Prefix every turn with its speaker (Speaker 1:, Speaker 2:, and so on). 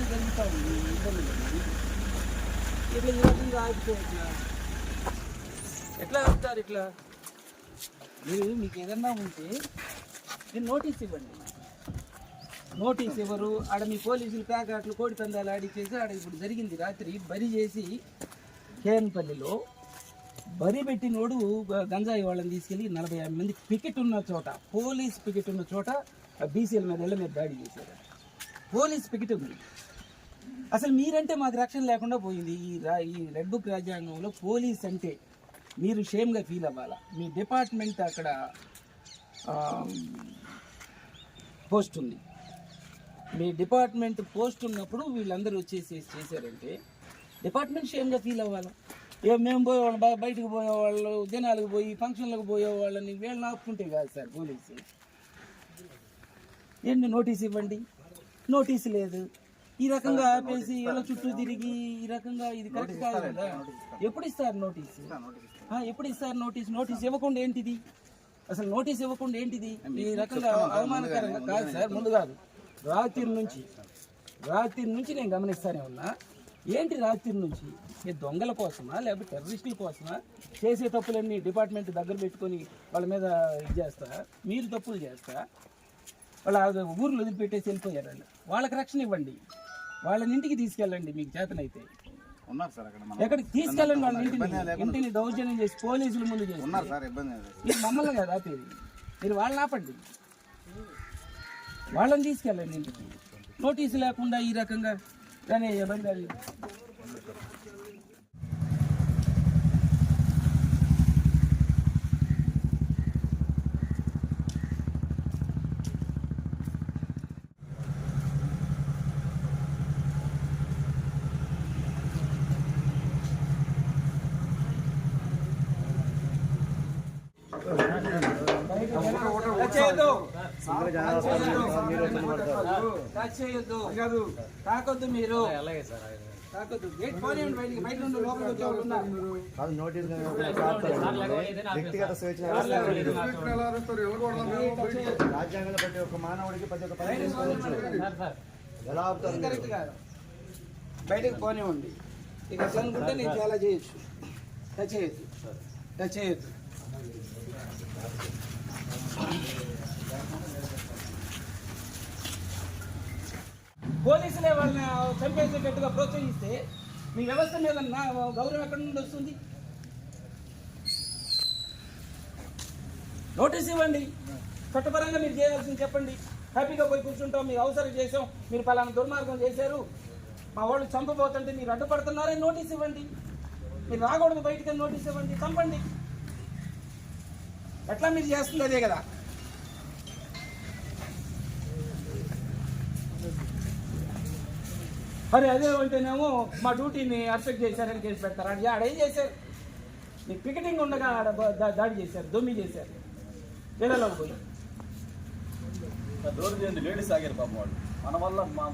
Speaker 1: వస్తా ఇబ్బంది ఇట్లా ఈ రకంగా ఎట్లా ఎట్లా ఆగుతారు ఇట్లా? మీరు మీకు ఏదన్నా ఉంటే మీరు నోటీస్ ఇవ్వండి. నోటీస్ ఇవ్వరు. ఆడ మీ పోలీసులు ప్యాకెట్లు కోడి పందాలు ఆడిచేసి ఆడ ఇప్పుడు జరిగింది రాత్రి. బరి చేసి కేన్పల్లిలో బరి పెట్టినోడు గంజాయి వాళ్ళని తీసుకెళ్ళి నలభై యాభై మంది పికెట్ ఉన్న చోట పోలీస్ పికెట్ ఉన్న చోట బీసీల మీద వెళ్ళి మీద దాడి చేశారు. పోలీస్ పికెట్ ఉంది అసలు మీరంటే మాకు రక్షణ లేకుండా పోయింది. ఈ రా ఈ రెడ్ బుక్ రాజ్యాంగంలో పోలీస్ అంటే మీరు షేమ్గా ఫీల్ అవ్వాలా? మీ డిపార్ట్మెంట్ అక్కడ పోస్ట్ ఉంది. మీ డిపార్ట్మెంట్ పోస్ట్ ఉన్నప్పుడు వీళ్ళందరూ వచ్చేసి చేశారంటే డిపార్ట్మెంట్ షేమ్గా ఫీల్ అవ్వాలా? ఏ మేము పోయేవాళ్ళం బయటకు పోయేవాళ్ళు దినాలకు పోయి ఫంక్షన్లకు పోయేవాళ్ళని వీళ్ళని ఆపుకుంటే కాదు సార్ పోలీసు. ఏంటి నోటీస్ ఇవ్వండి? నోటీస్ లేదు. ఈ రకంగా ఆపేసి ఇలా చుట్టూ తిరిగి ఈ రకంగా ఇది కరెక్ట్ కాదు కదా? ఎప్పుడు ఇస్తారు నోటీస్? ఎప్పుడు ఇస్తారు నోటీస్? నోటీస్ ఇవ్వకుండా ఏంటిది? అసలు నోటీస్ ఇవ్వకుండా ఏంటిది? ఈ రకంగా అవమానకరంగా కాదు సార్ ముందు కాదు. రాత్రి నుంచి రాత్రి నుంచి నేను గమనిస్తానే ఉన్నా. ఏంటి రాత్రి నుంచి? ఈ దొంగల కోసమా లేకపోతే టెర్రరిస్టుల కోసమా? చేసే తప్పులన్నీ డిపార్ట్మెంట్ దగ్గర పెట్టుకొని వాళ్ళ మీద ఇది చేస్తా? మీరు తప్పులు చేస్తా? వాళ్ళ ఊర్లు వదిలిపెట్టేసి వెళ్ళిపోయారు వాళ్ళు. వాళ్ళకి రక్షణ ఇవ్వండి. వాళ్ళని ఇంటికి తీసుకెళ్ళండి మీకు చేతనైతే. ఎక్కడికి తీసుకెళ్ళండి వాళ్ళ ఇంటిని? ఇంటిని దౌర్జన్యం చేసి పోలీసుల ముందు చేసి మీరు మమ్మల్ని కదా ఆపేది. మీరు వాళ్ళని ఆపండి. వాళ్ళని తీసుకెళ్ళండి ఇంటికి. నోటీసు లేకుండా ఈ రకంగా. కానీ ఇబ్బంది టచ్ చేయొద్దు. టచ్ చేయొద్దు. తాకొద్దు మీరు. తాకొద్దు. గేట్ పోనీయండి బయటికి. బయట నుండి లోపలికి వచ్చే వాళ్ళు ఉన్నారు.
Speaker 2: కాదు నోటీస్ వ్యక్తిగత స్వేచ్ఛ రాజ్యాంగంలో ప్రతి ఒక్క మానవుడికి ప్రతి ఒక్క ఎలా ఆపుతారు మీరు?
Speaker 1: కరెక్ట్ కాదు. బయటకు పోనివ్వండి. ఇక నేను చాలా చేయొచ్చు. టచ్ చేయొద్దు. టచ్ చేయొద్దు. పోలీసులే వాళ్ళని చంపేసేటట్టుగా ప్రోత్సహిస్తే మీ వ్యవస్థ మీద గౌరవం ఎక్కడి నుండి వస్తుంది? నోటీస్ ఇవ్వండి. చట్టపరంగా మీరు చేయాల్సింది చెప్పండి. హ్యాపీగా పోయి కూర్చుంటాం మీరు అవసరం చేసాం మీరు పలానా దుర్మార్గం చేశారు. మా వాళ్ళు చంపబోతుంటే మీరు అడ్డుపడుతున్నారని నోటీస్ ఇవ్వండి. మీరు రాకూడదు బయటికి నోటీస్ ఇవ్వండి చంపండి. ఎట్లా మీరు చేస్తుంది అదే కదా? మరి అదే ఉంటేనేమో మా డ్యూటీని అర్ఫెక్ట్ చేశారని కేసు పెడతారు. అది ఆడ ఏం చేశారు? నీకు పికెటింగ్ ఉండగా ఆడ దాడి చేశారు దొమ్మి చేశారు. ఇళ్ళలోకి పోయి.
Speaker 3: డోర్ చేయండి లేడీస్ ఆగారు పాపం వాళ్ళు. మన వల్ల మా